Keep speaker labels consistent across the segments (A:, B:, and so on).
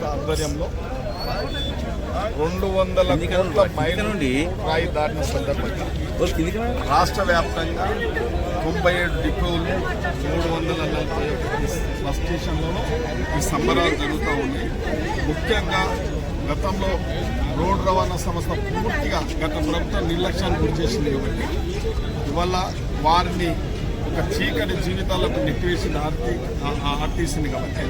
A: సంస్థ ఆధ్వర్యంలో రెండు వందల కోట్ల మైలు
B: నుండి
A: రాయి దాటిన సందర్భంగా. రాష్ట్ర వ్యాప్తంగా తొంభై ఏడు డిపోలు మూడు వందల నలభై బస్ స్టేషన్లలో ఈ సంబరాలు జరుగుతూ ఉన్నాయి ముఖ్యంగా గతంలో రోడ్డు రవాణా సంస్థ పూర్తిగా గత ప్రభుత్వం నిర్లక్ష్యాన్ని గురి చేసింది కాబట్టి ఇవాళ వారిని ఒక చీకటి జీవితాలకు నెట్టివేసింది ఆర్టీ ఆర్టీసీని కాబట్టి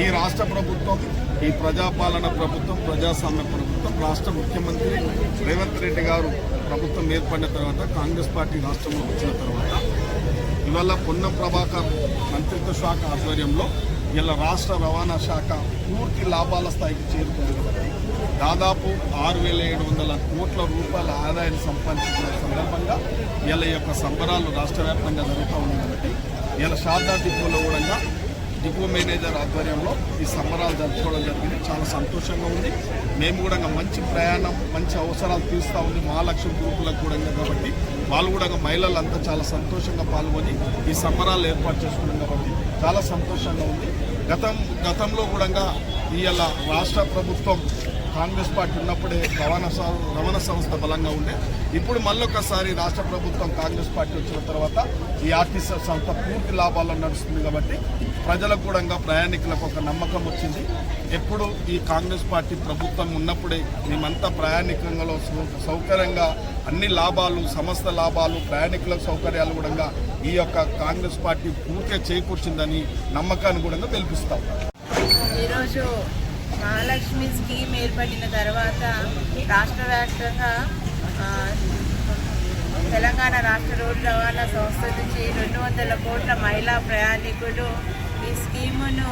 A: ఈ రాష్ట్ర ప్రభుత్వం ఈ ప్రజాపాలన ప్రభుత్వం ప్రజాస్వామ్య ప్రభుత్వం రాష్ట్ర ముఖ్యమంత్రి రేవంత్ రెడ్డి గారు ప్రభుత్వం ఏర్పడిన తర్వాత కాంగ్రెస్ పార్టీ రాష్ట్రంలో వచ్చిన తర్వాత ఇవాళ పొన్నం ప్రభాకర్ మంత్రిత్వ శాఖ ఆధ్వర్యంలో ఇలా రాష్ట్ర రవాణా శాఖ పూర్తి లాభాల స్థాయికి చేరుకుంది. దాదాపు ఆరు వేల ఏడు వందల కోట్ల రూపాయల ఆదాయాన్ని సంపాదించిన సందర్భంగా ఇలా యొక్క సంబరాలు రాష్ట్ర వ్యాప్తంగా జరుగుతూ ఉన్నాయి. కాబట్టి ఇలా శారదా డిపోలో కూడా డిపో మేనేజర్ ఆధ్వర్యంలో ఈ సంబరాలు జరుపుకోవడం జరిగింది. చాలా సంతోషంగా ఉంది. మేము కూడా మంచి ప్రయాణం మంచి అవసరాలు తీస్తూ ఉంది. మహాలక్ష్మి గ్రూపులకు కూడా కాబట్టి వాళ్ళు కూడా మహిళలంతా చాలా సంతోషంగా పాల్గొని ఈ సంబరాలు ఏర్పాటు చేసుకున్నాం కాబట్టి చాలా సంతోషంగా ఉంది. గతం గతంలో కూడా ఇవాళ రాష్ట్ర ప్రభుత్వం కాంగ్రెస్ పార్టీ ఉన్నప్పుడే రవాణా రవాణా సంస్థ బలంగా ఉండే. ఇప్పుడు మళ్ళొకసారి రాష్ట్ర ప్రభుత్వం కాంగ్రెస్ పార్టీ వచ్చిన తర్వాత ఈ ఆర్టీసీ సంస్థ పూర్తి లాభాల్లో నడుస్తుంది కాబట్టి ప్రజలకు కూడా ప్రయాణికులకు ఒక నమ్మకం వచ్చింది. ఎప్పుడు ఈ కాంగ్రెస్ పార్టీ ప్రభుత్వం ఉన్నప్పుడే మేమంతా ప్రయాణికంలో సౌ- సౌకర్యంగా అన్ని లాభాలు సమస్త లాభాలు ప్రయాణికుల సౌకర్యాలు కూడా ఈ యొక్క కాంగ్రెస్ పార్టీ పూర్తిగా చేకూర్చిందని నమ్మకాన్ని కూడా తెలిపిస్తాం
C: ఈరోజు మహాలక్ష్మి స్కీమ్ ఏర్పడిన తర్వాత రాష్ట్ర వ్యాప్తంగా తెలంగాణ రాష్ట్ర రోడ్డు రవాణా సంస్థ నుంచి రెండు వందల కోట్ల మహిళా ప్రయాణికులు స్కీమును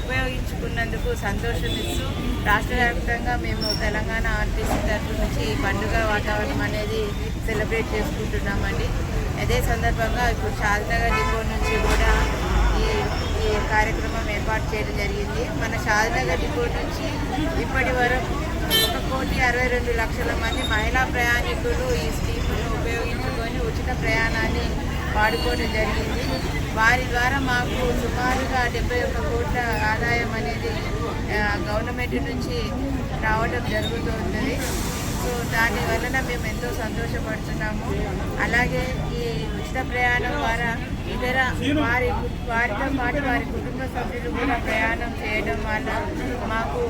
C: ఉపయోగించుకున్నందుకు సంతోషం ఇస్తూ రాష్ట్ర వ్యాప్తంగా మేము తెలంగాణ ఆర్టీసీ తరఫు నుంచి పండుగ వాతావరణం అనేది సెలబ్రేట్ చేసుకుంటున్నామండి. అదే సందర్భంగా ఇప్పుడు షాద్నగర్ డిపో నుంచి కూడా ఈ ఈ కార్యక్రమం ఏర్పాటు చేయడం జరిగింది. మన షాద్నగర్ డిపో నుంచి ఇప్పటి వరకు ఒక కోటి అరవై రెండు లక్షల మంది మహిళా ప్రయాణికులు ఈ స్కీమును ఉపయోగించుకొని ఉచిత ప్రయాణాన్ని వాడుకోవడం జరిగింది. వారి ద్వారా మాకు సుమారుగా డెబ్బై ఒక్క కోట్ల ఆదాయం అనేది గవర్నమెంట్ నుంచి రావడం జరుగుతుంది. సో దాని వలన మేము ఎంతో సంతోషపడుతున్నాము. అలాగే ఈ ఉచిత ప్రయాణం ద్వారా ఇతర వారి వారితో పాటు వారి కుటుంబ సభ్యులు కూడా ప్రయాణం చేయడం వల్ల మాకు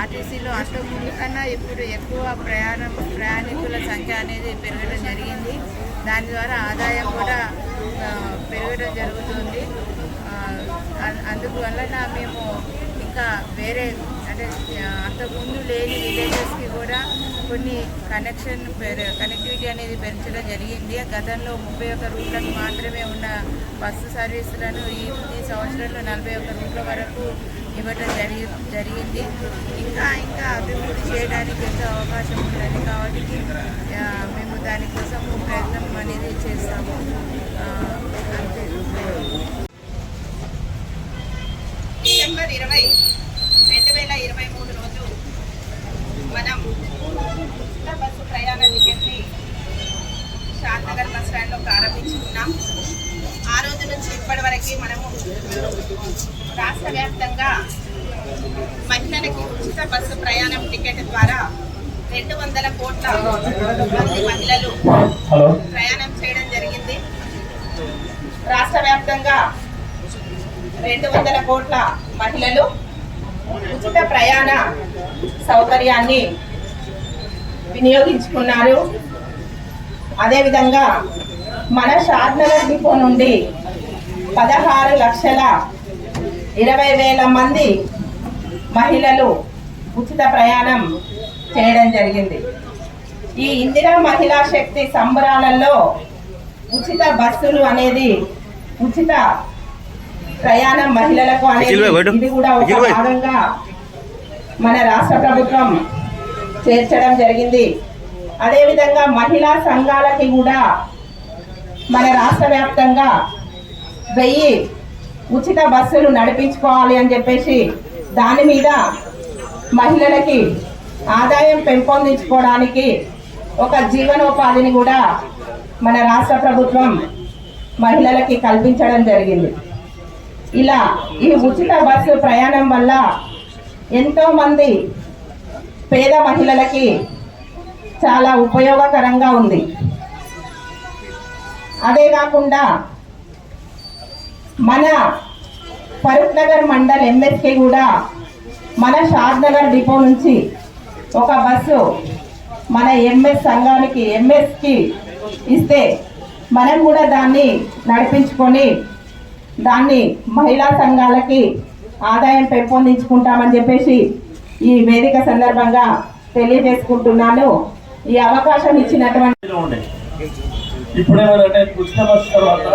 C: ఆర్టీసీలో అంతకుముందు కన్నా ఇప్పుడు ఎక్కువ ప్రయాణం ప్రయాణికుల సంఖ్య అనేది పెరగడం జరిగింది. దాని ద్వారా ఆదాయం కూడా పెరగడం జరుగుతుంది. అందువలన మేము ఇంకా వేరే అంటే అంతకుముందు లేని విలేజెస్కి కూడా కొన్ని కనెక్షన్ కనెక్టివిటీ అనేది పెంచడం జరిగింది. గతంలో ముప్పై ఒక్క రూట్లకు మాత్రమే ఉన్న బస్సు సర్వీసులను ఈ ఈ సంవత్సరంలో నలభై ఒక్క రూట్ల వరకు ఇవ్వటం జరిగి జరిగింది. ఇంకా ఇంకా అభివృద్ధి చేయడానికి ఎంతో అవకాశం ఉన్నది కాబట్టి మేము దానికోసం ప్రయత్నం అనేది చేస్తాము. అంతే.
D: డిసెంబర్ ఇరవై రెండు వేల ఇరవై మూడు రోజు మనం ఉచిత బస్సు ప్రయాణ టికెట్ని షాద్నగర్ బస్ స్టాండ్లో ప్రారంభించుకున్నాం. ఆ రోజు నుంచి ఇప్పటి వరకు మనము రాష్ట్ర వ్యాప్తంగా మహిళలకి ఉచిత బస్సు ప్రయాణం టికెట్ ద్వారా రెండు వందల కోట్ల మంది మహిళలు ప్రయాణం చేయడం జరిగింది. రాష్ట్ర వ్యాప్తంగా రెండు వందల కోట్ల మహిళలు ఉచిత ప్రయాణ సౌకర్యాన్ని వినియోగించుకున్నారు. అదేవిధంగా మన షాద్నగర్ డిపో నుండి పదహారు లక్షల ఇరవై వేల మంది మహిళలు ఉచిత ప్రయాణం చేయడం జరిగింది ఈ ఇందిరా మహిళా శక్తి సంబరాలలో ఉచిత బస్సులు అనేది ఉచిత ప్రయాణం మహిళలకు అనేది. ఇది కూడా ఒక. భాగంగా మన రాష్ట్ర ప్రభుత్వం చేర్చడం జరిగింది అదేవిధంగా మహిళా సంఘాలకి కూడా మన రాష్ట్ర వ్యాప్తంగా వెయ్యి ఉచిత బస్సులు నడిపించుకోవాలి అని చెప్పేసి దాని మీద మహిళలకి ఆదాయం పెంపొందించుకోవడానికి ఒక జీవనోపాధిని కూడా మన రాష్ట్ర ప్రభుత్వం మహిళలకి కల్పించడం జరిగింది. ఇలా ఈ ఉచిత బస్సు ప్రయాణం వల్ల ఎంతోమంది పేద మహిళలకి చాలా ఉపయోగకరంగా ఉంది. అదే కాకుండా మన ఫరూక్ నగర్ మండల్ ఎంఎస్కే కూడా మన షాద్ నగర్ డిపో నుంచి ఒక బస్సు మన ఎంఎస్ సంఘానికి ఎంఎస్కి ఇస్తే మనం కూడా దాన్ని నడిపించుకొని దాన్ని మహిళా సంఘాలకి ఆదాయం పెంపొందించుకుంటామని చెప్పేసి ఈ వేదిక సందర్భంగా తెలియజేసుకుంటున్నాను. ఈ అవకాశం ఇచ్చినటువంటి
B: లో ఉచిత బస్సు తర్వాత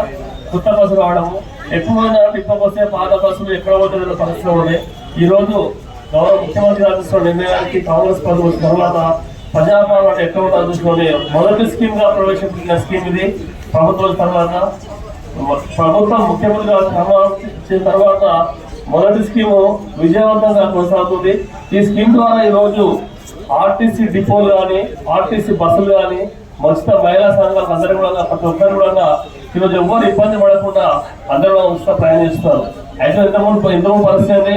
B: కొత్త బస్సు రావడము ఎక్కువ మంది వస్తే పాత బస్సులు ఎక్కడ పోతున్న పరిస్థితులు ఉన్నాయి ఈ రోజు గౌరవ ముఖ్యమంత్రి ఆఫీసులో నిర్ణయానికి కాంగ్రెస్ పదవి తర్వాత ప్రజాపాలన ఎక్కడ ఉంటుందో మొదటి స్కీమ్గా ప్రవేశపెట్టిన స్కీమ్ ఇది. ప్రభుత్వం తర్వాత ప్రభుత్వం ముఖ్యమంత్రి తర్వాత మొదటి స్కీము విజయవంతంగా కొనసాగుతుంది. ఈ స్కీమ్ ద్వారా ఈరోజు ఆర్టీసీ డిపోలు కానీ ఆర్టీసీ బస్సులు కానీ మత్స్య మహిళా సంఘాలకు అందరూ కూడా ప్రతి ఒక్కరు కూడా ఈరోజు ఎవ్వరు ఇబ్బంది పడకుండా అందరూ ఉచిత ప్రయాణిస్తారు అయితే ఇంతకుముందు ఇంతకుముందు పరిస్థితి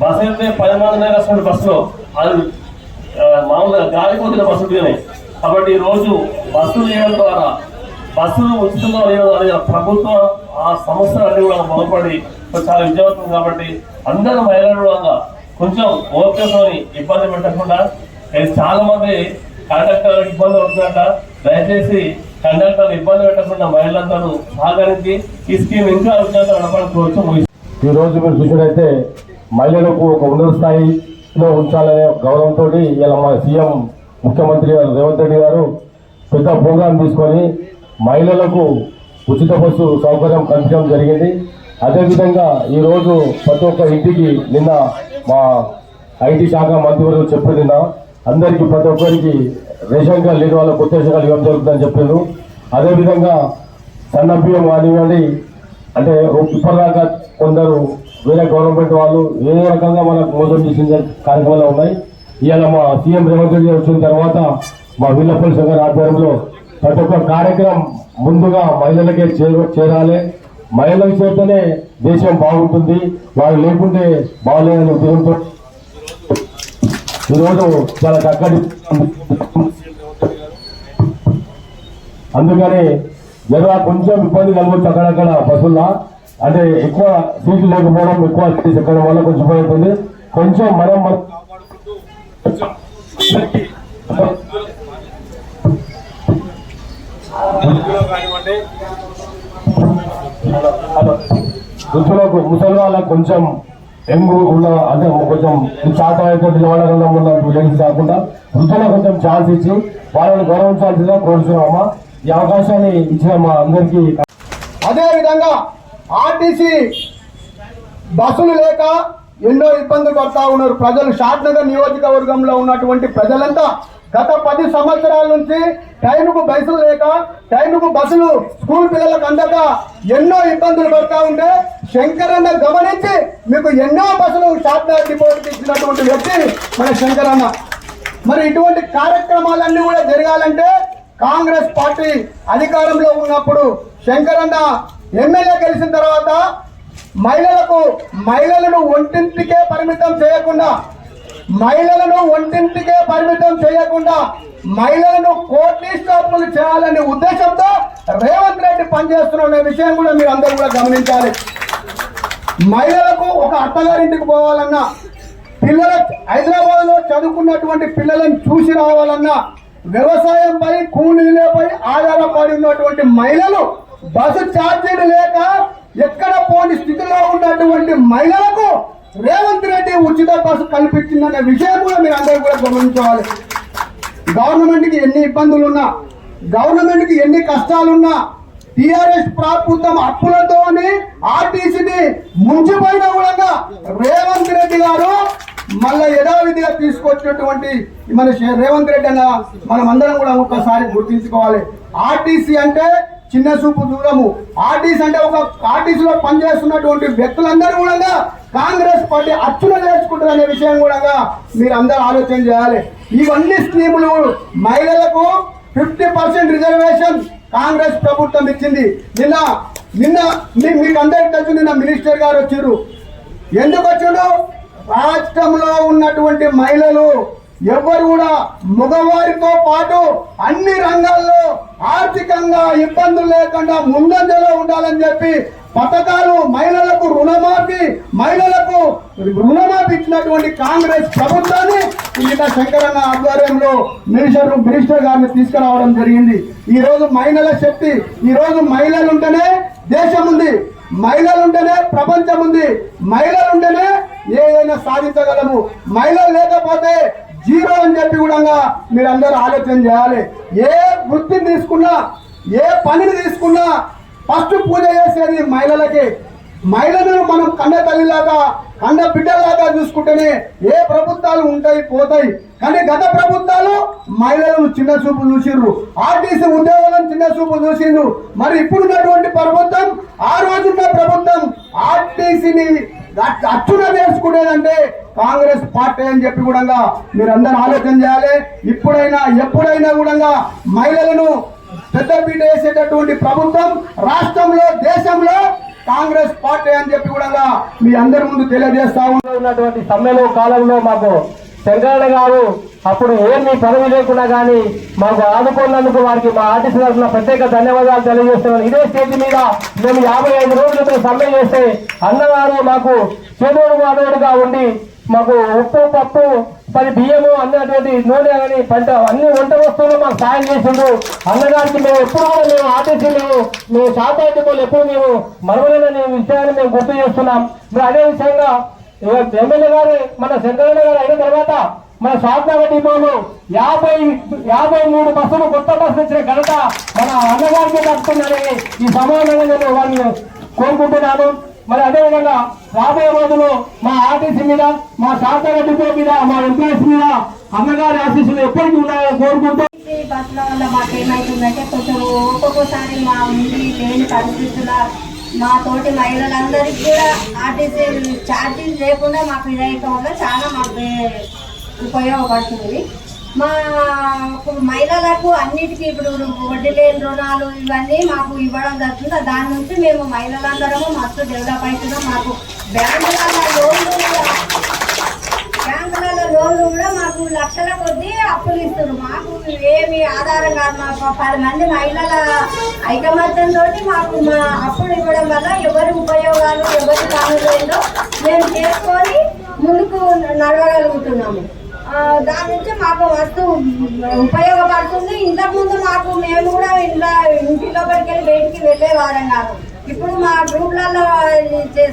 B: బస్సు అయితే పది మంది వస్తున్న బస్సులో. అది మామూలుగా గాలిపోతున్న బస్సులు కానీ కాబట్టి ఈ రోజు బస్సులు చేయడం ద్వారా బస్సులు ఉచితంగా వేయడం అనేది ప్రభుత్వం ఆ సంస్థలు అన్ని కూడా బలపడి చాలా విజయవంతం కాబట్టి అందరూ మహిళలు కూడా కొంచెం ఓపికతోని ఇబ్బంది పెట్టకుండా చాలా మంది కండక్టర్ ఇబ్బంది అవుతుందంట దయచేసి కండక్టర్ ఇబ్బంది పెట్టకుండా మహిళలందరూ సహకరించి ఈ స్కీమ్ ఇంకా విజయవంతం నడపడానికి
E: ఈ రోజు మీరు చూసినట్టయితే మహిళలకు ఒక ఉన్నత స్థాయిలో ఉంచాలనే గౌరవంతో ఇలా మా సీఎం ముఖ్యమంత్రి గారు రేవంత్ రెడ్డి గారు పెద్ద ప్రోగ్రాం తీసుకొని మహిళలకు ఉచిత బస్సు సౌకర్యం కల్పించడం జరిగింది. అదేవిధంగా ఈరోజు ప్రతి ఒక్క ఇంటికి నిన్న మా ఐటీ శాఖ మంత్రివర్గం చెప్పి అందరికీ ప్రతి ఒక్కరికి రేషన్ కార్డు లేని వాళ్ళ కొత్త రేషన్ కార్డు ఇవ్వడం జరుగుతుందని చెప్పారు. అదేవిధంగా సన్న బియ్యం కానివ్వండి అంటే ఇప్పటిదాకా కొందరు వేరే గవర్నమెంట్ వాళ్ళు ఏ రకంగా మనకు మోసం చేసిన కార్యక్రమాలు ఉన్నాయి. ఇవాళ మా సీఎం రేవంత్ రెడ్డి వచ్చిన తర్వాత మా వీళ్ళపల్లి సంఘ ఆధ్వర్యంలో ప్రతి ఒక్క కార్యక్రమం ముందుగా మహిళలకే చే- చేరాలి. మహిళలకు చేతనే దేశం బాగుంటుంది. వాళ్ళు లేకుంటే బాగలేదని ఉద్యోగంతో ఈరోజు చాలా చక్కటి అందుకని జర కొంచెం ఇబ్బంది కలగొచ్చు అక్కడక్కడ బస్సుల్లో. అంటే ఎక్కువ సీట్లు లేకపోవడం ఎక్కువ సీట్స్ ఎక్కడం వల్ల కొంచెం ఇబ్బంది అవుతుంది. కొంచెం మనం మన ముసలి వాళ్ళకు కొంచెం ఎంగు ఉన్న అంటే కొంచెం చాట అయితే నిలబడకుండా ఉన్న లేడీస్ కాకుండా వృద్ధులకు కొంచెం ఛాన్స్ ఇచ్చి వాళ్ళని గౌరవించాల్సిందిగా కోరుతున్నామా ఈ అవకాశాన్ని ఇచ్చిన మా అందరికీ.
F: అదేవిధంగా ఆర్టీసీ బస్సులు లేక ఎన్నో ఇబ్బంది పడతా ఉన్నారు. ప్రజలు షాద్నగర్ నియోజకవర్గంలో ఉన్నటువంటి ప్రజలంతా గత పది సంవత్సరాల నుంచి టైంకు బస్సులు లేక టైంకు బస్సులు స్కూల్ పిల్లలకు అందక ఎన్నో ఇబ్బందులు పడతా ఉంటే శంకరన్న గమనించి మీకు ఎన్నో బస్సులు షాద్నగర్ డిపోకి ఇచ్చినటువంటి వ్యక్తి మన శంకరన్న. మరి ఇటువంటి కార్యక్రమాలన్నీ కూడా జరగాలంటే కాంగ్రెస్ పార్టీ అధికారంలో ఉన్నప్పుడు శంకరన్న ఎమ్మెల్యే గెలిచిన తర్వాత మహిళలకు మహిళలను ఒంటింటికే పరిమితం చేయకుండా మహిళలను ఒంటింటికే పరిమితం చేయకుండా మహిళలను కోటీశ్వరులు చేయాలనే ఉద్దేశంతో రేవంత్ రెడ్డి పనిచేస్తున్న విషయం కూడా మీరు అందరూ కూడా గమనించాలి. మహిళలకు ఒక అత్తగారింటికి పోవాలన్నా పిల్లల హైదరాబాద్లో చదువుకున్నటువంటి పిల్లలను చూసి రావాలన్నా వ్యవసాయంపై కూలీలపై ఆధారపడి ఉన్నటువంటి మహిళలు బస్సు ఛార్జీలు లేక ఎక్కడ పోని స్థితిలో ఉన్నటువంటి మహిళలకు రేవంత్ రెడ్డి ఉచిత బస్సు కల్పించిందనే విషయం కూడా మీరు అందరూ కూడా గమనించాలి. గవర్నమెంట్కి ఎన్ని ఇబ్బందులు ఉన్నా గవర్నమెంట్కి ఎన్ని కష్టాలున్నా టిఆర్ఎస్ ప్రభుత్వం అప్పులతోని ఆర్టీసీని ముంచిపోయిన కూడా రేవంత్ రెడ్డి గారు మళ్ళా యథావిధిగా తీసుకొచ్చినటువంటి మన రేవంత్ రెడ్డి అన్న మనం అందరం కూడా ఒక్కసారి గుర్తించుకోవాలి. ఆర్టీసీ అంటే చిన్న చూపు దూరము ఆర్టీసీ అంటే ఒక ఆర్టీసీలో పనిచేస్తున్నటువంటి వ్యక్తులందరూ కూడా కాంగ్రెస్ పార్టీ అచ్చున నేర్చుకుంటుంది అనే విషయం కూడా మీరు అందరూ ఆలోచన చేయాలి. ఇవన్నీ స్కీములు మహిళలకు ఫిఫ్టీ పర్సెంట్ రిజర్వేషన్ కాంగ్రెస్ ప్రభుత్వం ఇచ్చింది. నిన్న నిన్న మీ- మీకు అందరికి తెలుసు నిన్న మినిస్టర్ గారు వచ్చారు ఎందుకు వచ్చాడు రాష్ట్రంలో ఉన్నటువంటి మహిళలు ఎవరు కూడా మగవారితో పాటు అన్ని రంగాల్లో ఆర్థికంగా ఇబ్బందులు లేకుండా ముందంజలో ఉండాలని చెప్పి పథకాలు మహిళలకు రుణమాఫీ మహిళలకు రుణమాఫీ ఇచ్చినటువంటి కాంగ్రెస్ ప్రభుత్వాన్ని ఈట శంకరన్న ఆధ్వర్యంలో మినిస్టర్ మినిస్టర్ గారిని తీసుకురావడం జరిగింది. ఈ రోజు మహిళల శక్తి ఈ రోజు మహిళలు ఉంటేనే దేశం ఉంది. మహిళలు ఉంటేనే ప్రపంచం ఉంది. మహిళలు ఉంటేనే ఏదైనా సాధించగలము. మహిళలు లేకపోతే జీరో అని చెప్పి కూడా మీరందరూ ఆలోచన చేయాలి. ఏ వృత్తిని తీసుకున్నా ఏ పనిని తీసుకున్నా ఫస్ట్ పూజ చేసేది మహిళలకి. మహిళలను మనం కన్న తల్లిలాగా కన్న బిడ్డలాగా చూసుకుంటేనే ఏ ప్రభుత్వాలు ఉంటాయి పోతాయి. కానీ గత ప్రభుత్వాలు మహిళలను చిన్న చూపు చూసిండ్రు. ఆర్టీసీ ఉద్యోగులను చిన్న చూపు చూసిండ్రు. మరి ఇప్పుడున్నటువంటి ప్రభుత్వం ఆ రోజున్న ప్రభుత్వం ఆర్టీసీని అచ్చున వేసుకునేదంటే కాంగ్రెస్ పార్టీ అని చెప్పి కూడా మీరందరూ ఆలోచన చేయాలి. ఇప్పుడైనా ఎప్పుడైనా కూడా మహిళలను పెద్దపీట వేసేటటువంటి ప్రభుత్వం రాష్ట్రంలో దేశంలో కాంగ్రెస్ పార్టీ అని చెప్పి కూడా మీ అందరి ముందు తెలియజేస్తా
G: ఉన్నటువంటి సమ్మెలో కాలంలో మాకు శంకరన్న గారు అప్పుడు ఏమి పదవి లేకుండా కానీ మాకు ఆదుకున్నందుకు వారికి మా ఆర్టీసీ తరఫున ప్రత్యేక ధన్యవాదాలు తెలియజేస్తున్నాను ఇదే స్టేజ్ మీద మేము యాభై ఐదు రోజులతో సమ్మె చేస్తే అన్నగారు మాకు చేదోడు మాదోడుగా ఉండి మాకు ఉప్పు పప్పు మరి బియ్యము అన్నటువంటి నూనె కానీ పంట అన్ని వంట వస్తువులు మాకు సాయం చేసిండు అన్నదానికి మేము ఎప్పుడు కూడా మేము ఆర్టీసీ మేము మేము శాతాధికులు ఎప్పుడు మేము మరవలేని విషయాన్ని మేము గుర్తు చేస్తున్నాం. మరి అదే విషయంగా ఎమ్మెల్యే గారు మన శంకరణ గారు అయిన తర్వాత మన శాస్త్రగడ్డ డిపోలో యాభై యాభై మూడు బస్సులు కొత్త బస్సులు ఇచ్చిన ఘనత మన అన్నగారికి దక్కుతుందని ఈ సమానంగా నేను వారిని కోరుకుంటున్నాను. మరి అదేవిధంగా రాబోయే రోజుల్లో మా ఆర్టీసీ మీద మా శాస్త్రగడ్డ డిపో మీద మా ఎంప్లాయీస్ మీద అన్నగారి ఆశీస్సులు ఎప్పటికీ ఉన్నాయని కోరుకుంటూ
H: బస్సుల వల్ల మాకు ఏమవుతుందంటే కొంచెం ఒక్కొక్కసారి మా ఉండి లేని పరిస్థితుల మా తోటి మహిళలందరికీ కూడా ఆర్టీసీ ఛార్జీలు లేకుండా మాకు ఇదైతే వల్ల చాలా మాకు ఉపయోగపడుతుంది. మా మహిళలకు అన్నిటికీ ఇప్పుడు వడ్డీ లేని రుణాలు ఇవన్నీ మాకు ఇవ్వడం జరుగుతుంది. దాని నుంచి మేము మహిళలందరము మస్తు డెవలప్ అవుతున్నాం మాకు బ్యాంకులలో లోన్లు కూడా బ్యాంకులలో లోన్లు కూడా మాకు లక్షల కొద్దీ అప్పులు ఇస్తున్నారు. మాకు ఏమి ఆధారం కాదు. మాకు పది మంది మహిళల ఐకమత్యంతో మాకు మా అప్పులు ఇవ్వడం వల్ల ఎవరి ఉపయోగాలు ఎవరి పనులు మేము చేసుకొని ముందుకు నడవగలుగుతున్నాము. దాని నుంచి మాకు వస్తూ ఉపయోగపడుతుంది. ఇంతకుముందు మాకు మేము కూడా ఇంట్లో ఇంటి లోపలికి బయటికి వెళ్ళేవారం కాదు. ఇప్పుడు మా గ్రూప్లలో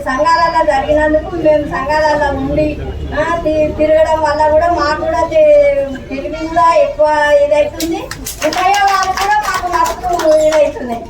H: సంఘాలలో జరిగినందుకు మేము సంఘాలలో ఉండి తిరగడం వల్ల కూడా మాకు కూడా తెలివి కూడా ఎక్కువ ఇదవుతుంది ఉపయోగాలు కూడా మాకు మస్తు ఇదవుతున్నాయి